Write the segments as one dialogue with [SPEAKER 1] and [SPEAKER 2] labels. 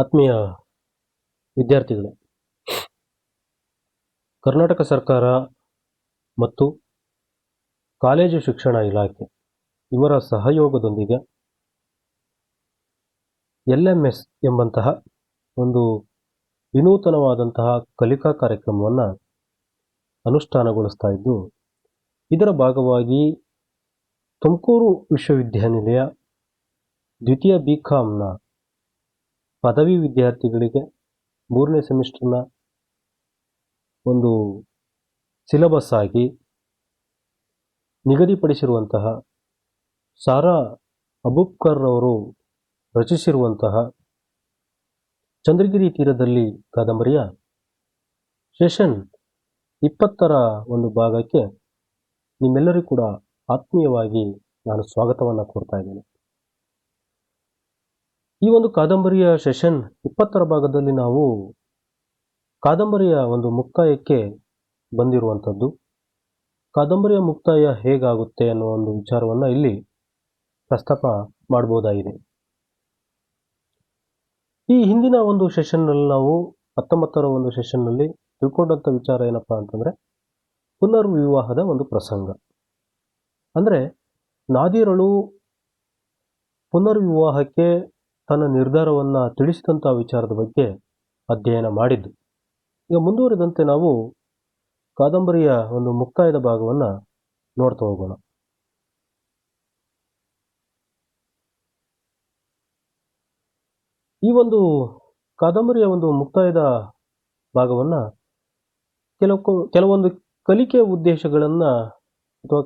[SPEAKER 1] ಆತ್ಮೀಯ ವಿದ್ಯಾರ್ಥಿಗಳೇ, ಕರ್ನಾಟಕ ಸರ್ಕಾರ ಮತ್ತು ಕಾಲೇಜು ಶಿಕ್ಷಣ ಇಲಾಖೆ ಇವರ ಸಹಯೋಗದೊಂದಿಗೆ ಎಲ್ ಎಂ ಎಸ್ ಎಂಬಂತಹ ಒಂದು ವಿನೂತನವಾದಂತಹ ಕಲಿಕಾ ಕಾರ್ಯಕ್ರಮವನ್ನು ಅನುಷ್ಠಾನಗೊಳಿಸ್ತಾ ಇದ್ದು, ಇದರ ಭಾಗವಾಗಿ ತುಮಕೂರು ವಿಶ್ವವಿದ್ಯಾನಿಲಯ ದ್ವಿತೀಯ ಬಿ ಕಾಮ್ನ ಪದವಿ ವಿದ್ಯಾರ್ಥಿಗಳಿಗೆ ಮೂರನೇ ಸೆಮಿಸ್ಟರ್ನ ಒಂದು ಸಿಲಬಸ್ ಆಗಿ ನಿಗದಿಪಡಿಸಿರುವಂತಹ ಸಾರಾ ಅಬುಬ್ಕರ್ ಅವರು ರಚಿಸಿರುವಂತಹ ಚಂದ್ರಗಿರಿ ತೀರದಲ್ಲಿ ಕಾದಂಬರಿಯ ಸೆಷನ್ ಇಪ್ಪತ್ತರ ಒಂದು ಭಾಗಕ್ಕೆ ನಿಮ್ಮೆಲ್ಲರಿಗೂ ಕೂಡ ಆತ್ಮೀಯವಾಗಿ ನಾನು ಸ್ವಾಗತವನ್ನು ಕೋರ್ತಾ ಇದ್ದೇನೆ. ಈ ಒಂದು ಕಾದಂಬರಿಯ ಸೆಷನ್ ಇಪ್ಪತ್ತರ ಭಾಗದಲ್ಲಿ ನಾವು ಕಾದಂಬರಿಯ ಒಂದು ಮುಕ್ತಾಯಕ್ಕೆ ಬಂದಿರುವಂಥದ್ದು. ಕಾದಂಬರಿಯ ಮುಕ್ತಾಯ ಹೇಗಾಗುತ್ತೆ ಅನ್ನೋ ಒಂದು ವಿಚಾರವನ್ನು ಇಲ್ಲಿ ಪ್ರಸ್ತಾಪ ಮಾಡ್ಬೋದಾಗಿದೆ. ಈ ಹಿಂದಿನ ಒಂದು ಸೆಷನ್ನಲ್ಲಿ ನಾವು ಹತ್ತೊಂಬತ್ತರ ಒಂದು ಸೆಷನ್ನಲ್ಲಿ ತಿಳ್ಕೊಂಡಂಥ ವಿಚಾರ ಏನಪ್ಪ ಅಂತಂದರೆ, ಪುನರ್ವಿವಾಹದ ಒಂದು ಪ್ರಸಂಗ. ಅಂದರೆ ನಾದಿರಳು ಪುನರ್ವಿವಾಹಕ್ಕೆ ತನ್ನ ನಿರ್ಧಾರವನ್ನು ತಿಳಿಸಿದಂಥ ವಿಚಾರದ ಬಗ್ಗೆ ಅಧ್ಯಯನ ಮಾಡಿದ್ದು. ಈಗ ಮುಂದುವರಿದಂತೆ ನಾವು ಕಾದಂಬರಿಯ ಒಂದು ಮುಕ್ತಾಯದ ಭಾಗವನ್ನು ನೋಡ್ತಾ ಹೋಗೋಣ. ಈ ಒಂದು ಕಾದಂಬರಿಯ ಒಂದು ಮುಕ್ತಾಯದ ಭಾಗವನ್ನು ಕೆಲವು ಕೆಲವೊಂದು ಕಲಿಕೆ ಉದ್ದೇಶಗಳನ್ನು ಅಥವಾ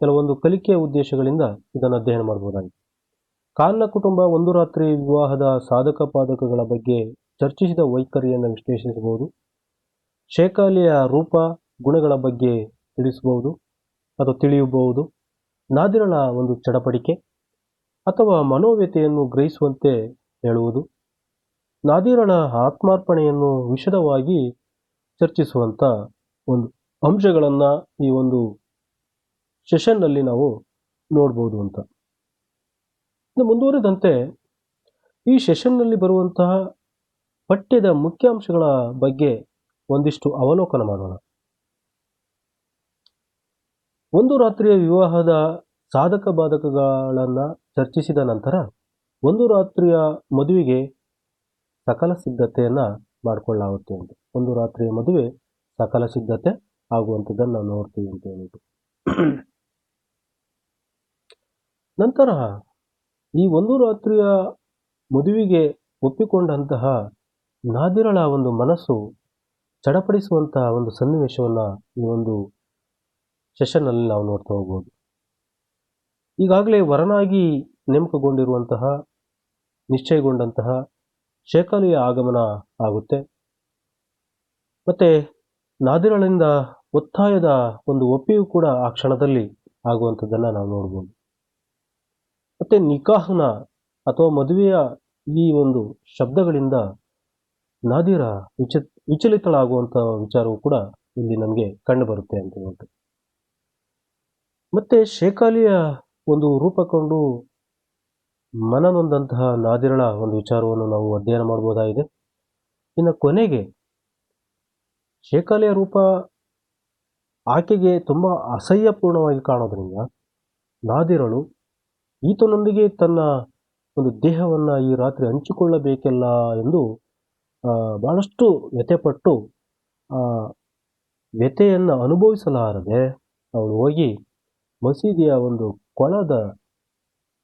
[SPEAKER 1] ಕೆಲವೊಂದು ಕಲಿಕೆಯ ಉದ್ದೇಶಗಳಿಂದ ಇದನ್ನು ಅಧ್ಯಯನ ಮಾಡಬಹುದಾಗಿದೆ ಕಾಲ್ನ ಕುಟುಂಬ ಒಂದು ರಾತ್ರಿ ವಿವಾಹದ ಸಾಧಕ ಪಾದಕಗಳ ಬಗ್ಗೆ ಚರ್ಚಿಸಿದ ವೈಖರಿಯನ್ನು ವಿಶ್ಲೇಷಿಸಬಹುದು. ಶೇಖಾಲಿಯ ರೂಪ, ಗುಣಗಳ ಬಗ್ಗೆ ತಿಳಿಸಬಹುದು ಅಥವಾ ತಿಳಿಯಬಹುದು. ನಾದಿರಳ ಒಂದು ಚಡಪಡಿಕೆ ಅಥವಾ ಮನೋವ್ಯತೆಯನ್ನು ಗ್ರಹಿಸುವಂತೆ ಹೇಳುವುದು. ನಾದಿರಳ ಆತ್ಮಾರ್ಪಣೆಯನ್ನು ವಿಶದವಾಗಿ ಚರ್ಚಿಸುವಂಥ ಒಂದು ಅಂಶಗಳನ್ನು ಈ ಒಂದು ಸೆಷನ್ನಲ್ಲಿ ನಾವು ನೋಡ್ಬೋದು ಅಂತ. ಇನ್ನು ಮುಂದುವರಿದಂತೆ, ಈ ಸೆಷನ್ನಲ್ಲಿ ಬರುವಂತಹ ಪಠ್ಯದ ಮುಖ್ಯಾಂಶಗಳ ಬಗ್ಗೆ ಒಂದಿಷ್ಟು ಅವಲೋಕನ ಮಾಡೋಣ. ಒಂದು ರಾತ್ರಿಯ ವಿವಾಹದ ಸಾಧಕ ಬಾಧಕಗಳನ್ನು ಚರ್ಚಿಸಿದ ನಂತರ, ಒಂದು ರಾತ್ರಿಯ ಮದುವೆಗೆ ಸಕಲ ಸಿದ್ಧತೆಯನ್ನು ಮಾಡಿಕೊಳ್ಳಾಗುತ್ತೆ ಅಂತ. ಒಂದು ರಾತ್ರಿಯ ಮದುವೆ ಸಕಲ ಸಿದ್ಧತೆ ಆಗುವಂಥದ್ದನ್ನು ನಾವು ನೋಡ್ತೀವಿ ಅಂತ ಹೇಳಿಬಿಟ್ಟು ನಂತರ ಈ ಒಂದು ರಾತ್ರಿಯ ಮದುವೆಗೆ ಒಪ್ಪಿಕೊಂಡಂತಹ ನಾದಿರಳ ಒಂದು ಮನಸ್ಸು ಚಡಪಡಿಸುವಂತಹ ಒಂದು ಸನ್ನಿವೇಶವನ್ನು ಈ ಒಂದು ಸೆಷನ್ನಲ್ಲಿ ನಾವು ನೋಡ್ತಾ ಹೋಗ್ಬೋದು. ಈಗಾಗಲೇ ವರನಾಗಿ ನೇಮಕಗೊಂಡಿರುವಂತಹ, ನಿಶ್ಚಯಗೊಂಡಂತಹ ಶೇಖಾಲಿಯ ಆಗಮನ ಆಗುತ್ತೆ. ಮತ್ತು ನಾದಿರಳಿಂದ ಒತ್ತಾಯದ ಒಂದು ಒಪ್ಪಿಗೂ ಕೂಡ ಆ ಕ್ಷಣದಲ್ಲಿ ಆಗುವಂಥದ್ದನ್ನು ನಾವು ನೋಡ್ಬೋದು. ಮತ್ತು ನಿಕಾಹ್ನ ಅಥವಾ ಮದುವೆಯ ಈ ಒಂದು ಶಬ್ದಗಳಿಂದ ನಾದಿರ ವಿಚ, ವಿಚಲಿತಳಾಗುವಂಥ ವಿಚಾರವು ಕೂಡ ಇಲ್ಲಿ ನಮಗೆ ಕಂಡುಬರುತ್ತೆ ಅಂತ ಹೇಳ್ಬಿಟ್ಟು ಮತ್ತು ಶೇಖಾಲಿಯ ಒಂದು ರೂಪಕೊಂಡು ಮನನೊಂದಂತಹ ನಾದಿರಳ ಒಂದು ವಿಚಾರವನ್ನು ನಾವು ಅಧ್ಯಯನ ಮಾಡ್ಬೋದಾಗಿದೆ. ಇನ್ನು ಕೊನೆಗೆ ಶೇಖಾಲಿಯ ರೂಪ ಆಕೆಗೆ ತುಂಬ ಅಸಹ್ಯಪೂರ್ಣವಾಗಿ ಕಾಣೋದ್ರಿಂದ ನಾದಿರಳು ಈತನೊಂದಿಗೆ ತನ್ನ ಒಂದು ದೇಹವನ್ನು ಈ ರಾತ್ರಿ ಹಂಚಿಕೊಳ್ಳಬೇಕಲ್ಲ ಎಂದು ಭಾಳಷ್ಟು ವ್ಯಥೆಪಟ್ಟು, ಆ, ವ್ಯಥೆಯನ್ನು ಅನುಭವಿಸಲಾರದೆ ಅವಳು ಹೋಗಿ ಮಸೀದಿಯ ಒಂದು ಕೊಳದ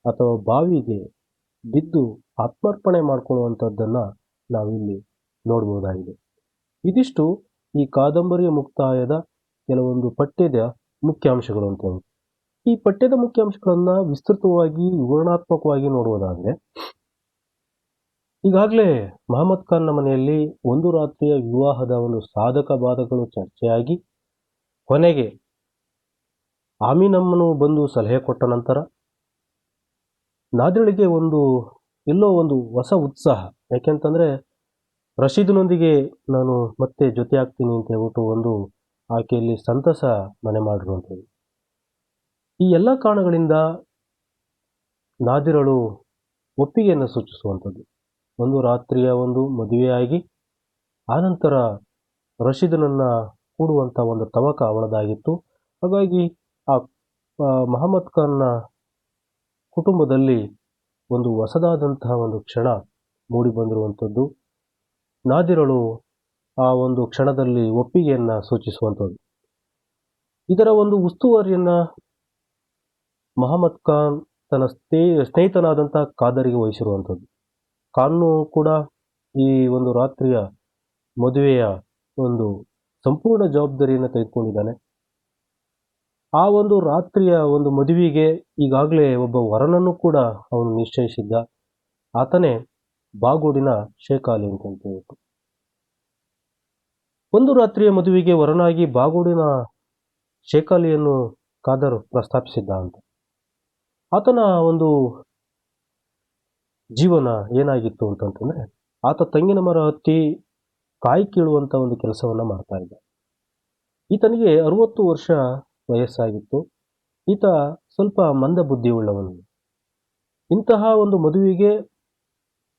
[SPEAKER 1] ಅಥವಾ ಬಾವಿಗೆ ಬಿದ್ದು ಆತ್ಮಾರ್ಪಣೆ ಮಾಡಿಕೊಳ್ಳುವಂಥದ್ದನ್ನು ನಾವಿಲ್ಲಿ ನೋಡ್ಬೋದಾಗಿದೆ. ಇದಿಷ್ಟು ಈ ಕಾದಂಬರಿಯ ಮುಕ್ತಾಯದ ಕೆಲವೊಂದು ಪಠ್ಯದ ಮುಖ್ಯಾಂಶಗಳು ಅಂತ ಹೇಳಿ ಈ ಪಠ್ಯದ ಮುಖ್ಯಾಂಶಗಳನ್ನು ವಿಸ್ತೃತವಾಗಿ, ವಿವರಣಾತ್ಮಕವಾಗಿ ನೋಡುವುದಾದರೆ, ಈಗಾಗಲೇ ಮಹಮ್ಮದ್ ಖಾನ್ನ ಮನೆಯಲ್ಲಿ ಒಂದು ರಾತ್ರಿಯ ವಿವಾಹದ ಒಂದು ಸಾಧಕ ಬಾಧಕಗಳು ಚರ್ಚೆಯಾಗಿ, ಕೊನೆಗೆ ಆಮೀನಮ್ಮನು ಬಂದು ಸಲಹೆ ಕೊಟ್ಟ ನಂತರ, ನಾದಿರಳಿಗೆ ಒಂದು, ಎಲ್ಲೋ ಒಂದು ಹೊಸ ಉತ್ಸಾಹ. ಯಾಕೆಂತಂದರೆ, ರಶೀದ್ನೊಂದಿಗೆ ನಾನು ಮತ್ತೆ ಜೊತೆ ಆಗ್ತೀನಿ ಅಂತ ಹೇಳ್ಬಿಟ್ಟು ಒಂದು ಆಕೆಯಲ್ಲಿ ಸಂತಸ ಮನೆ ಮಾಡಿರುವಂಥದ್ದು. ಈ ಎಲ್ಲ ಕಾರಣಗಳಿಂದ ನಾದಿರಳು ಒಪ್ಪಿಗೆಯನ್ನು ಸೂಚಿಸುವಂಥದ್ದು. ಒಂದು ರಾತ್ರಿಯ ಒಂದು ಮದುವೆಯಾಗಿ, ಆನಂತರ ರಶೀದನನ್ನು ಕೂಡುವಂಥ ಒಂದು ತವಕ ಅವಳದಾಗಿತ್ತು. ಹಾಗಾಗಿ ಆ, ಮಹಮ್ಮದ್ ಖಾನ್ನ ಕುಟುಂಬದಲ್ಲಿ ಒಂದು ಹೊಸದಾದಂತಹ ಒಂದು ಕ್ಷಣ ಮೂಡಿ ಬಂದಿರುವಂಥದ್ದು. ನಾದಿರಳು ಆ ಒಂದು ಕ್ಷಣದಲ್ಲಿ ಒಪ್ಪಿಗೆಯನ್ನು ಸೂಚಿಸುವಂಥದ್ದು. ಇದರ ಒಂದು ಉಸ್ತುವಾರಿಯನ್ನು ಮಹಮ್ಮದ್ ಖಾನ್ ತನ್ನ ಸ್ನೇ, ಸ್ನೇಹಿತನಾದಂಥ ಖಾದರಿಗೆ ವಹಿಸಿರುವಂಥದ್ದು. ಖಾನ್ನು ಕೂಡ ಈ ಒಂದು ರಾತ್ರಿಯ ಮದುವೆಯ ಒಂದು ಸಂಪೂರ್ಣ ಜವಾಬ್ದಾರಿಯನ್ನು ತೆಗೆದುಕೊಂಡಿದ್ದಾನೆ. ಆ ಒಂದು ರಾತ್ರಿಯ ಒಂದು ಮದುವೆಗೆ ಈಗಾಗಲೇ ಒಬ್ಬ ವರನನ್ನು ಕೂಡ ಅವನು ನಿಶ್ಚಯಿಸಿದ್ದ. ಆತನೇ ಬಾಗೂಡಿನ ಶೇಖಾಲಿ ಅಂತ ಹೇಳ್ಬಿಟ್ಟು. ಒಂದು ರಾತ್ರಿಯ ಮದುವೆಗೆ ವರನಾಗಿ ಬಾಗೋಡಿನ ಶೇಖಾಲಿಯನ್ನು ಖಾದರ್ ಪ್ರಸ್ತಾಪಿಸಿದ್ದ ಅಂತ. ಆತನ ಒಂದು ಜೀವನ ಏನಾಗಿತ್ತು ಅಂತಂತಂದರೆ, ಆತ ತೆಂಗಿನ ಮರ ಹತ್ತಿ ಕಾಯಿ ಕೀಳುವಂಥ ಒಂದು ಕೆಲಸವನ್ನು ಮಾಡ್ತಾ ಇದ್ದ. ಈತನಿಗೆ ಅರುವತ್ತು ವರ್ಷ ವಯಸ್ಸಾಗಿತ್ತು. ಈತ ಸ್ವಲ್ಪ ಮಂದ ಬುದ್ಧಿಯುಳ್ಳವನು. ಇಂತಹ ಒಂದು ಮದುವೆಗೆ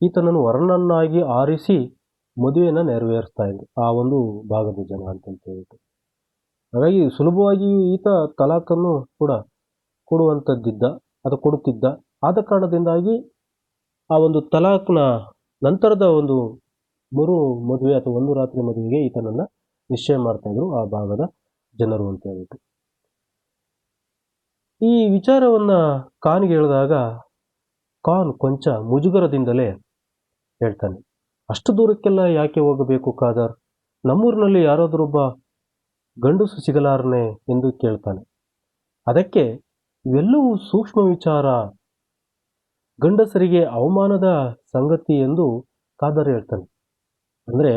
[SPEAKER 1] ಈತನನ್ನು ವರನನ್ನಾಗಿ ಆರಿಸಿ ಮದುವೆಯನ್ನು ನೆರವೇರಿಸ್ತಾ ಇದ್ದರು ಆ ಒಂದು ಭಾಗದ ಜನ ಅಂತಂತ ಹೇಳಿಬಿಟ್ಟು. ಹಾಗಾಗಿ ಸುಲಭವಾಗಿ ಈತ ತಲಾಖನ್ನು ಕೂಡ ಕೊಡುವಂಥದ್ದಿದ್ದ ಅದು ಕೊಡುತ್ತಿದ್ದ. ಆದ ಕಾರಣದಿಂದಾಗಿ ಆ ಒಂದು ತಲಾಖ್ನ ನಂತರದ ಒಂದು ಮರು ಮದುವೆ ಅಥವಾ ಒಂದು ರಾತ್ರಿ ಮದುವೆಗೆ ಈತನನ್ನು ನಿಶ್ಚಯ ಮಾಡ್ತಾಯಿದ್ರು ಆ ಭಾಗದ ಜನರು ಅಂತ ಹೇಳ್ಬಿಟ್ಟು. ಈ ವಿಚಾರವನ್ನು ಖಾನ್ಗೆ ಹೇಳಿದಾಗ ಖಾನ್ ಕೊಂಚ ಮುಜುಗರದಿಂದಲೇ ಹೇಳ್ತಾನೆ, ಅಷ್ಟು ದೂರಕ್ಕೆಲ್ಲ ಯಾಕೆ ಹೋಗಬೇಕು ಖಾದರ್? ನಮ್ಮೂರಿನಲ್ಲಿ ಯಾರಾದರೊಬ್ಬ ಗಂಡಸು ಸಿಗಲಾರನೆ ಎಂದು ಕೇಳ್ತಾನೆ. ಅದಕ್ಕೆ ಇವೆಲ್ಲವೂ ಸೂಕ್ಷ್ಮ ವಿಚಾರ. ಗಂಡಸರಿಗೆ ಅವಮಾನದ ಸಂಗತಿ ಎಂದು ಖಾದರ್ ಹೇಳ್ತಾನೆ. ಅಂದರೆ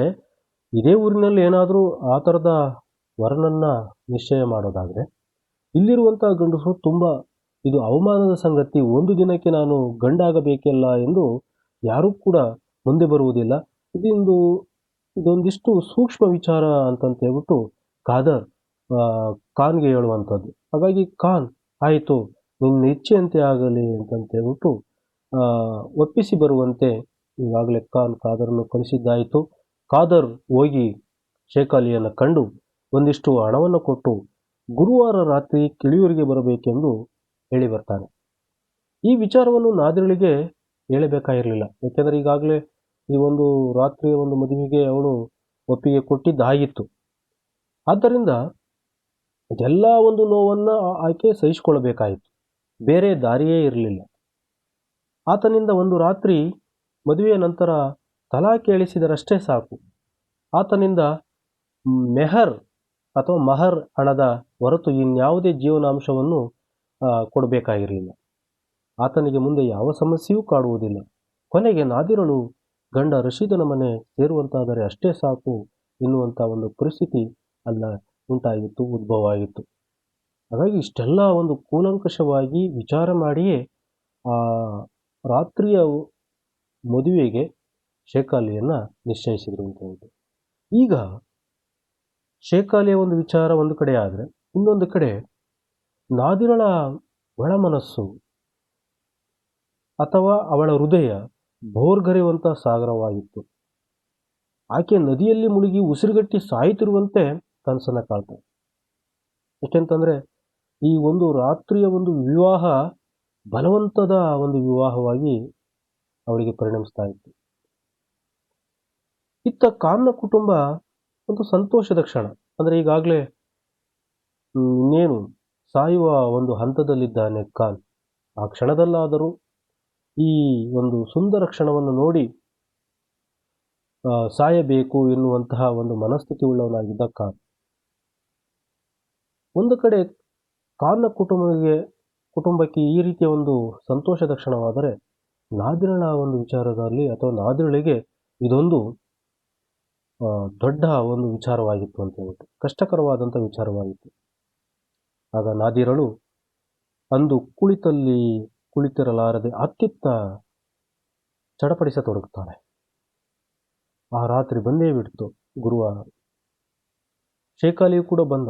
[SPEAKER 1] ಇದೇ ಊರಿನಲ್ಲಿ ಏನಾದರೂ ಆ ಥರದ ವರನನ್ನ ನಿಶ್ಚಯ ಮಾಡೋದಾದರೆ ಇಲ್ಲಿರುವಂಥ ಗಂಡಸರು ತುಂಬ, ಇದು ಅವಮಾನದ ಸಂಗತಿ, ಒಂದು ದಿನಕ್ಕೆ ನಾನು ಗಂಡಾಗಬೇಕಿಲ್ಲ ಎಂದು ಯಾರೂ ಕೂಡ ಮುಂದೆ ಬರುವುದಿಲ್ಲ. ಇದೊಂದು, ಇದೊಂದಿಷ್ಟು ಸೂಕ್ಷ್ಮ ವಿಚಾರ ಅಂತಂತ ಹೇಳ್ಬಿಟ್ಟು ಖಾದರ್ ಖಾನ್ಗೆ ಹೇಳುವಂಥದ್ದು. ಹಾಗಾಗಿ ಖಾನ್ ಆಯಿತು, ನಿನ್ನ ಇಚ್ಛೆಯಂತೆ ಆಗಲಿ ಅಂತಂತ ಹೇಳ್ಬಿಟ್ಟು ಒಪ್ಪಿಸಿ ಬರುವಂತೆ ಈಗಾಗಲೇ ಖಾನ್ ಖಾದರ್ನು ಕಳಿಸಿದ್ದಾಯಿತು. ಖಾದರ್ ಹೋಗಿ ಶೇಖಾಲಿಯನ್ನು ಕಂಡು ಒಂದಿಷ್ಟು ಹಣವನ್ನು ಕೊಟ್ಟು ಗುರುವಾರ ರಾತ್ರಿ ಕಿಳಿಯೂರಿಗೆ ಬರಬೇಕೆಂದು ಹೇಳಿ ಬರ್ತಾನೆ. ಈ ವಿಚಾರವನ್ನು ನಾದಿರಳಿಗೆ ಹೇಳಬೇಕಾಗಿರಲಿಲ್ಲ. ಯಾಕೆಂದರೆ ಈಗಾಗಲೇ ಈ ಒಂದು ರಾತ್ರಿಯ ಒಂದು ಮದುವೆಗೆ ಅವಳು ಒಪ್ಪಿಗೆ ಕೊಟ್ಟಿದ್ದಾಗಿತ್ತು. ಆದ್ದರಿಂದ ಎಲ್ಲ ಒಂದು ನೋವನ್ನು ಆಕೆ ಸಹಿಸಿಕೊಳ್ಳಬೇಕಾಯಿತು. ಬೇರೆ ದಾರಿಯೇ ಇರಲಿಲ್ಲ. ಆತನಿಂದ ಒಂದು ರಾತ್ರಿ ಮದುವೆಯ ನಂತರ ತಲಾ ಕೇಳಿಸಿದರಷ್ಟೇ ಸಾಕು. ಆತನಿಂದ ಮೆಹರ್ ಅಥವಾ ಮಹರ್ ಹಣದ ಹೊರತು ಇನ್ಯಾವುದೇ ಜೀವನಾಂಶವನ್ನು ಕೊಡಬೇಕಾಗಿರಲಿಲ್ಲ. ಆತನಿಗೆ ಮುಂದೆ ಯಾವ ಸಮಸ್ಯೆಯೂ ಕಾಡುವುದಿಲ್ಲ. ಕೊನೆಗೆ ನಾದಿರಳು ಗಂಡ ರಶೀದನ ಮನೆ ಸೇರುವಂತಾದರೆ ಅಷ್ಟೇ ಸಾಕು ಎನ್ನುವಂಥ ಒಂದು ಪರಿಸ್ಥಿತಿ ಅಲ್ಲ ಉಂಟಾಗಿತ್ತು, ಉದ್ಭವ ಆಗಿತ್ತು. ಹಾಗಾಗಿ ಇಷ್ಟೆಲ್ಲ ಒಂದು ಕೂಲಂಕಷವಾಗಿ ವಿಚಾರ ಮಾಡಿಯೇ ಆ ರಾತ್ರಿಯ ಮದುವೆಗೆ ಶೇಖಾಲಿಯನ್ನು ನಿಶ್ಚಯಿಸಿದರು ಅಂತ ಈಗ ಶೇಖಾಲಿಯ ಒಂದು ವಿಚಾರ ಒಂದು ಕಡೆ ಆದರೆ, ಇನ್ನೊಂದು ಕಡೆ ನಾದಿರಳ ಒಳ ಮನಸ್ಸು ಅಥವಾ ಅವಳ ಹೃದಯ ಭೋರ್ಗರೆಯುವಂಥ ಸಾಗರವಾಗಿತ್ತು. ಆಕೆ ನದಿಯಲ್ಲಿ ಮುಳುಗಿ ಉಸಿರುಗಟ್ಟಿ ಸಾಯುತ್ತಿರುವಂತೆ ಕನಸನ್ನು ಕಾಳ್ತಾಳೆ ಯಾಕೆಂತಂದರೆ ಈ ಒಂದು ರಾತ್ರಿಯ ಒಂದು ವಿವಾಹ ಬಲವಂತದ ಒಂದು ವಿವಾಹವಾಗಿ ಅವಳಿಗೆ ಪರಿಣಮಿಸ್ತಾ ಇತ್ತು. ಇತ್ತ ಕಾಮ್ನ ಕುಟುಂಬ ಒಂದು ಸಂತೋಷದ ಕ್ಷಣ. ಅಂದರೆ ಈಗಾಗಲೇ ಇನ್ನೇನು ಸಾಯುವ ಒಂದು ಹಂತದಲ್ಲಿದ್ದಾನೆ ಕಾನ್ ಆ ಕ್ಷಣದಲ್ಲಾದರೂ ಈ ಒಂದು ಸುಂದರ ಕ್ಷಣವನ್ನು ನೋಡಿ ಸಾಯಬೇಕು ಎನ್ನುವಂತಹ ಒಂದು ಮನಸ್ಥಿತಿ ಉಳ್ಳವನಾಗಿದ್ದ ಖಾನ್ ಒಂದು ಕಡೆ ಕಾರ್ನ ಕುಟುಂಬಕ್ಕೆ ಕುಟುಂಬಕ್ಕೆ ಈ ರೀತಿಯ ಒಂದು ಸಂತೋಷದ ಕ್ಷಣವಾದರೆ ನಾದಿರಳ ಒಂದು ವಿಚಾರದಲ್ಲಿ ಅಥವಾ ನಾದಿರಳಿಗೆ ಇದೊಂದು ದೊಡ್ಡ ಒಂದು ವಿಚಾರವಾಗಿತ್ತು ಅಂತ ಹೇಳ್ಬಿಟ್ಟು, ಕಷ್ಟಕರವಾದಂಥ ವಿಚಾರವಾಗಿತ್ತು. ಆಗ ನಾದಿರಳು ಅಂದು ಕುಳಿತಲ್ಲಿ ಕುಳಿತಿರಲಾರದೆ ಅತ್ತಿತ್ತ ಚಡಪಡಿಸತೊಡಗುತ್ತಾಳೆ. ಆ ರಾತ್ರಿ ಬಂದೇ ಬಿಡ್ತು. ಗುರುವಾರ. ಶೇಖಾಲಿಯು ಕೂಡ ಬಂದ.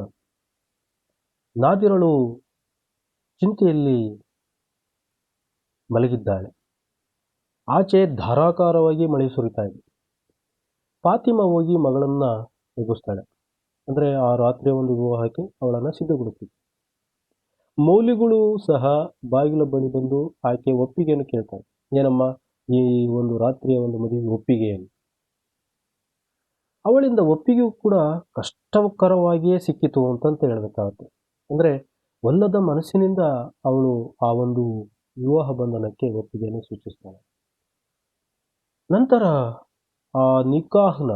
[SPEAKER 1] ನಾದಿರಳು ಚಿಂತೆಯಲ್ಲಿ ಮಲಗಿದ್ದಾಳೆ. ಆಚೆ ಧಾರಾಕಾರವಾಗಿ ಮಳೆ ಸುರಿತಾ ಇದೆ. ಫಾತಿಮಾ ಹೋಗಿ ಮಗಳನ್ನು ಎಬ್ಬಿಸ್ತಾಳೆ ಅಂದರೆ ಆ ರಾತ್ರಿಯ ಒಂದು ವಿವಾಹಕ್ಕೆ ಅವಳನ್ನು ಸಿದ್ಧಗೊಳಿಸ್ತಿದ್ದೆ ಮೌಲಿಗಳು ಸಹ ಬಾಗಿಲ ಬಳಿ ಬಂದು ಆಕೆ ಒಪ್ಪಿಗೆಯನ್ನು ಕೇಳ್ತಾಳೆ. ಏನಮ್ಮ, ಈ ಒಂದು ರಾತ್ರಿಯ ಒಂದು ಮದುವೆ ಒಪ್ಪಿಗೆಯನ್ನು ಅವಳಿಂದ ಒಪ್ಪಿಗೆಯೂ ಕೂಡ ಕಷ್ಟಕರವಾಗಿಯೇ ಸಿಕ್ಕಿತು ಅಂತಂತ ಹೇಳ್ಬೇಕಾಗುತ್ತೆ. ಅಂದರೆ ಒಲ್ಲದ ಮನಸ್ಸಿನಿಂದ ಅವಳು ಆ ಒಂದು ವಿವಾಹ ಬಂಧನಕ್ಕೆ ಒಪ್ಪಿಗೆಯನ್ನು ಸೂಚಿಸ್ತಾಳೆ. ನಂತರ ಆ ನಿಕಾಹ್ನ,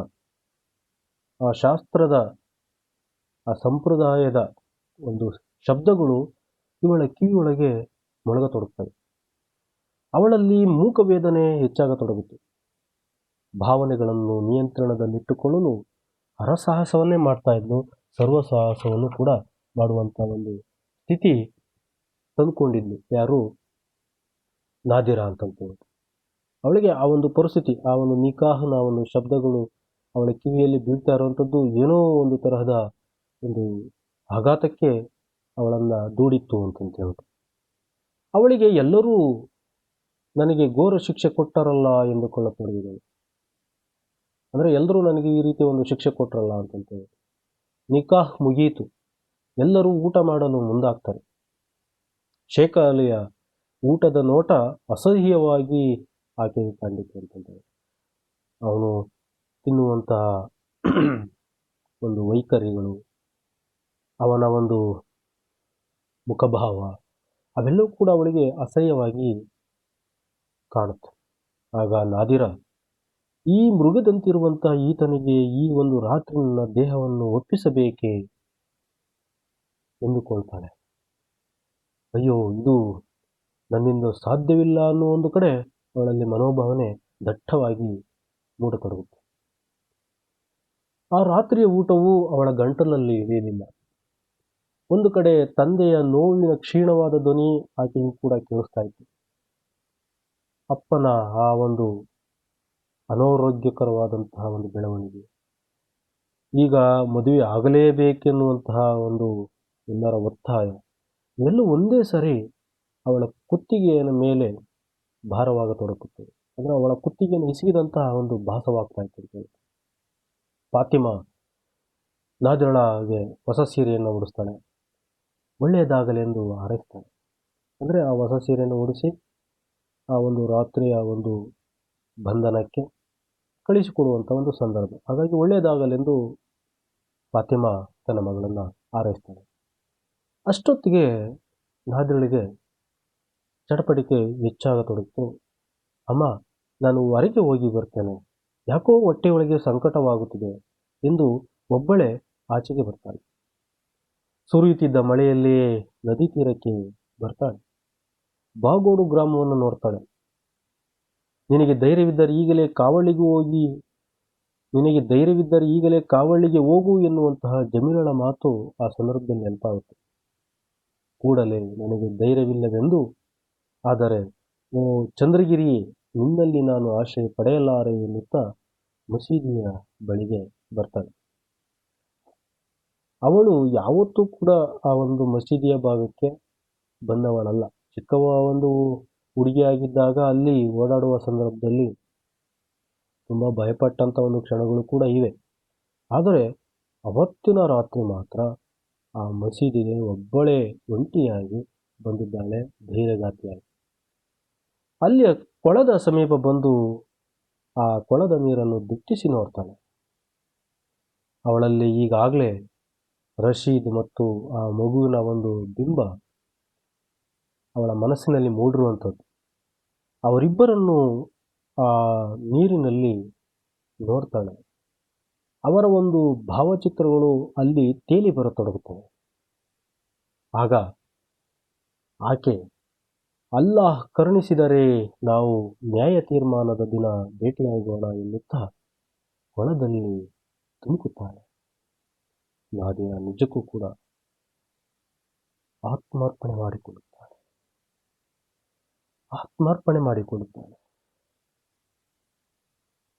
[SPEAKER 1] ಆ ಶಾಸ್ತ್ರದ, ಆ ಸಂಪ್ರದಾಯದ ಒಂದು ಶಬ್ದಗಳು ಇವಳ ಕಿವಿಯೊಳಗೆ ಮೊಳಗತೊಡಗ್ತವೆ. ಅವಳಲ್ಲಿ ಮೂಕವೇದನೆ ಹೆಚ್ಚಾಗತೊಡಗಿತು. ಭಾವನೆಗಳನ್ನು ನಿಯಂತ್ರಣದಲ್ಲಿಟ್ಟುಕೊಳ್ಳಲು ಹರಸಾಹಸವನ್ನೇ ಮಾಡ್ತಾ ಇದ್ಲು. ಸರ್ವಸಾಹಸವನ್ನು ಕೂಡ ಮಾಡುವಂಥ ಒಂದು ಸ್ಥಿತಿ ತಂದುಕೊಂಡಿದ್ಲು. ಯಾರು? ನಾದಿರಾ ಅಂತಂತೇಳಿ. ಅವಳಿಗೆ ಆ ಒಂದು ಪರಿಸ್ಥಿತಿ, ಆ ಒಂದು ನಿಕಾಹನ ಒಂದು ಶಬ್ದಗಳು ಅವಳ ಕಿವಿಯಲ್ಲಿ ಬೀಳ್ತಾ ಇರುವಂಥದ್ದು ಏನೋ ಒಂದು ತರಹದ ಒಂದು ಆಘಾತಕ್ಕೆ ಅವಳನ್ನು ದೂಡಿತ್ತು ಅಂತಂತ ಹೇಳ್ಬಿಟ್ಟು ಅವಳಿಗೆ ಎಲ್ಲರೂ ನನಗೆ ಘೋರ ಶಿಕ್ಷೆ ಕೊಟ್ಟಾರಲ್ಲ ಎಂದುಕೊಳ್ಳತೊಡಗಿದಳು. ಅಂದರೆ ಎಲ್ಲರೂ ನನಗೆ ಈ ರೀತಿ ಒಂದು ಶಿಕ್ಷೆ ಕೊಟ್ಟರಲ್ಲ ಅಂತಂತೇಳಿ ನಿಕಾಹ್ ಮುಗಿಯಿತು ಎಲ್ಲರೂ ಊಟ ಮಾಡಲು ಮುಂದಾಗ್ತಾರೆ. ಶೇಖ ಅಲಿಯ ಊಟದ ನೋಟ ಅಸಹ್ಯವಾಗಿ ಆಕೆಗೆ ಕಂಡಿತು ಅಂತಂದರೆ ಅವನು ತಿನ್ನುವಂತಹ ಒಂದು ವೈಖರಿಗಳು, ಅವನ ಒಂದು ಮುಖಭಾವ, ಅವೆಲ್ಲವೂ ಕೂಡ ಅವಳಿಗೆ ಅಸಹ್ಯವಾಗಿ ಕಾಣುತ್ತೆ. ಆಗ ನಾದಿರ, ಈ ಮೃಗದಂತಿರುವಂತಹ ಈತನಿಗೆ ಈ ಒಂದು ರಾತ್ರಿ ನನ್ನ ದೇಹವನ್ನು ಒಪ್ಪಿಸಬೇಕೇ? ಎಂದುಕೊಳ್ತಾಳೆ ಅಯ್ಯೋ, ಇದು ನನ್ನಿಂದ ಸಾಧ್ಯವಿಲ್ಲ ಅನ್ನೋ ಒಂದು ಕಡೆ ಅವಳಲ್ಲಿ ಮನೋಭಾವನೆ ದಟ್ಟವಾಗಿ ಮೂಡತೊಡಗುತ್ತೆ. ಆ ರಾತ್ರಿಯ ಊಟವು ಅವಳ ಗಂಟಲಲ್ಲಿ ಇಳಿಯಲಿಲ್ಲ ಒಂದು ಕಡೆ ತಂದೆಯ ನೋವಿನ ಕ್ಷೀಣವಾದ ಧ್ವನಿ ಆಕೆಯೂ ಕೂಡ ಕೇಳಿಸ್ತಾ ಇತ್ತು. ಅಪ್ಪನ ಆ ಒಂದು ಅನಾರೋಗ್ಯಕರವಾದಂತಹ ಒಂದು ಬೆಳವಣಿಗೆ. ಈಗ ಮದುವೆ ಆಗಲೇಬೇಕೆನ್ನುವಂತಹ ಒಂದು ಎಲ್ಲರ ಒತ್ತಾಯ. ಇವೆಲ್ಲ ಒಂದೇ ಸರಿ ಅವಳ ಕುತ್ತಿಗೆಯ ಮೇಲೆ ಭಾರವಾಗತೊಡಗುತ್ತದೆ ಅಂದರೆ ಅವಳ ಕುತ್ತಿಗೆಯನ್ನು ಹಿಸಿದಂತಹ ಒಂದು ಭಾಸವಾಗ್ತಾ ಇತ್ತು ಫಾತಿಮಾ ನಾದಿರಳಗೆ ಹೊಸ ಸೀರೆಯನ್ನು ಉಡಿಸ್ತಾಳೆ. ಒಳ್ಳೆಯದಾಗಲಿ ಎಂದು ಹಾರೈಸ್ತಾಳೆ. ಅಂದರೆ ಆ ಹೊಸ ಸೀರೆಯನ್ನು ಉಡಿಸಿ ಆ ಒಂದು ರಾತ್ರಿಯ ಒಂದು ಬಂಧನಕ್ಕೆ ಕಳಿಸಿಕೊಡುವಂಥ ಒಂದು ಸಂದರ್ಭ. ಹಾಗಾಗಿ ಒಳ್ಳೆಯದಾಗಲೆಂದು ಫಾತಿಮಾ ತನ್ನ ಮಗಳನ್ನು ಹಾರೈಸ್ತಾಳೆ. ಅಷ್ಟೊತ್ತಿಗೆ ನಾದಿರಳಿಗೆ ಚಟಪಟಿಕೆ ಹೆಚ್ಚಾಗತೊಡಗಿತು. ಅಮ್ಮ, ನಾನು ಹೊರಗೆ ಹೋಗಿ ಬರ್ತೇನೆ. ಯಾಕೋ ಹೊಟ್ಟೆಯೊಳಗೆ ಸಂಕಟವಾಗುತ್ತಿದೆ ಎಂದು ಒಬ್ಬಳೇ ಆಚೆಗೆ ಬರ್ತಾಳೆ. ಸುರಿಯುತ್ತಿದ್ದ ಮಳೆಯಲ್ಲಿಯೇ ನದಿ ತೀರಕ್ಕೆ ಬರ್ತಾಳೆ. ಬಾಗೋಡು ಗ್ರಾಮವನ್ನು ನೋಡ್ತಾಳೆ. ನಿನಗೆ ಧೈರ್ಯವಿದ್ದರೆ ಈಗಲೇ ಕಾವಳಿಗೆ ಹೋಗಿ, ನಿನಗೆ ಧೈರ್ಯವಿದ್ದರೆ ಈಗಲೇ ಕಾವಳಿಗೆ ಹೋಗು ಎನ್ನುವಂತಹ ಜಮೀಲಳ ಮಾತು ಆ ಸಂದರ್ಭದಲ್ಲಿ ನೆನಪಾಗುತ್ತೆ. ಕೂಡಲೇ ನನಗೆ ಧೈರ್ಯವಿಲ್ಲವೆಂದು. ಆದರೆ, ಓ ಚಂದ್ರಗಿರಿ, ನಿನ್ನಲ್ಲಿ ನಾನು ಆಶ್ರಯ ಪಡೆಯಲಾರೆ ಎನ್ನುತ್ತಾ ಮಸೀದಿಯ ಬಳಿಗೆ ಬರ್ತಾಳೆ. ಅವಳು ಯಾವತ್ತೂ ಕೂಡ ಆ ಒಂದು ಮಸೀದಿಯ ಭಾಗಕ್ಕೆ ಬಂದವಳಲ್ಲ. ಚಿಕ್ಕವ ಒಂದು ಹುಡುಗಿಯಾಗಿದ್ದಾಗ ಅಲ್ಲಿ ಓಡಾಡುವ ಸಂದರ್ಭದಲ್ಲಿ ತುಂಬ ಭಯಪಟ್ಟಂಥ ಒಂದು ಕ್ಷಣಗಳು ಕೂಡ ಇವೆ. ಆದರೆ, ಅವತ್ತಿನ ರಾತ್ರಿ ಮಾತ್ರ ಆ ಮಸೀದಿಗೆ ಒಬ್ಬಳೇ ಒಂಟಿಯಾಗಿ ಬಂದಿದ್ದಾಳೆ ಧೈರ್ಯಗಾತಿಯಾಗಿ ಅಲ್ಲಿಯ ಕೊಳದ ಸಮೀಪ ಬಂದು ಆ ಕೊಳದ ನೀರನ್ನು ದಿಟ್ಟಿಸಿ ನೋಡ್ತಾಳೆ. ಅವಳಲ್ಲಿ ಈಗಾಗಲೇ ರಶೀದ್ ಮತ್ತು ಆ ಮಗುವಿನ ಒಂದು ಬಿಂಬ ಅವಳ ಮನಸ್ಸಿನಲ್ಲಿ ಮೂಡಿರುವಂಥದ್ದು. ಅವರಿಬ್ಬರನ್ನು ಆ ನೀರಿನಲ್ಲಿ ನೋಡ್ತಾಳೆ. ಅವರ ಒಂದು ಭಾವಚಿತ್ರಗಳು ಅಲ್ಲಿ ತೇಲಿ ಬರತೊಡಗುತ್ತವೆ. ಆಗ ಆಕೆ, ಅಲ್ಲಾಹ್ ಕರುಣಿಸಿದರೆ ನಾವು ನ್ಯಾಯ ತೀರ್ಮಾನದ ದಿನ ಭೇಟಿಯಾಗೋಣ ಎನ್ನುತ್ತಾ ಹೊಳದಲ್ಲಿ ತುಮುಕುತ್ತಾಳೆ ನಾದಿನ ನಿಜಕ್ಕೂ ಕೂಡ ಆತ್ಮಾರ್ಪಣೆ ಮಾಡಿಕೊಳ್ಳುತ್ತಾಳೆ. ಆತ್ಮಾರ್ಪಣೆ ಮಾಡಿಕೊಳ್ಳುತ್ತಾಳೆ.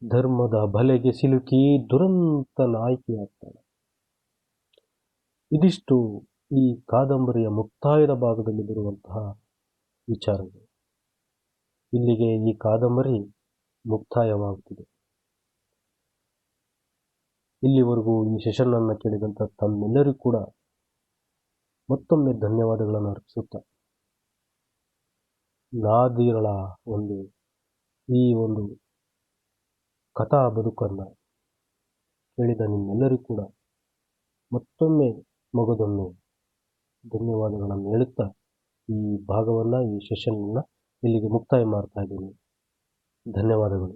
[SPEAKER 1] ಧರ್ಮದ ಬಲೆಗೆ ಸಿಲುಕಿ ದುರಂತ ನಾಯಕಿಯಾಗ್ತಾಳೆ. ಇದಿಷ್ಟು ಈ ಕಾದಂಬರಿಯ ಮುಕ್ತಾಯದ ಭಾಗದಲ್ಲಿ ಬರುವಂತಹ ವಿಚಾರಗಳು. ಇಲ್ಲಿಗೆ ಈ ಕಾದಂಬರಿ ಮುಕ್ತಾಯವಾಗುತ್ತಿದೆ. ಇಲ್ಲಿವರೆಗೂ ಈ ಸೆಷನ್ನನ್ನು ಕೇಳಿದಂಥ ತಮ್ಮೆಲ್ಲರಿಗೂ ಕೂಡ ಮತ್ತೊಮ್ಮೆ ಧನ್ಯವಾದಗಳನ್ನು ಅರ್ಪಿಸುತ್ತಾ ನಾದಿರಳ ಒಂದು ಈ ಒಂದು ಕಥಾ ಬದುಕನ್ನು ಕೇಳಿದ ನಿಮ್ಮೆಲ್ಲರೂ ಕೂಡ ಮತ್ತೊಮ್ಮೆ ಮಗದೊಮ್ಮೆ ಧನ್ಯವಾದಗಳನ್ನು ಹೇಳುತ್ತಾ ಈ ಭಾಗವನ್ನು, ಈ ಸೆಷನ್ನನ್ನು ಇಲ್ಲಿಗೆ ಮುಕ್ತಾಯ ಮಾಡ್ತಾ ಇದ್ದೀನಿ. ಧನ್ಯವಾದಗಳು.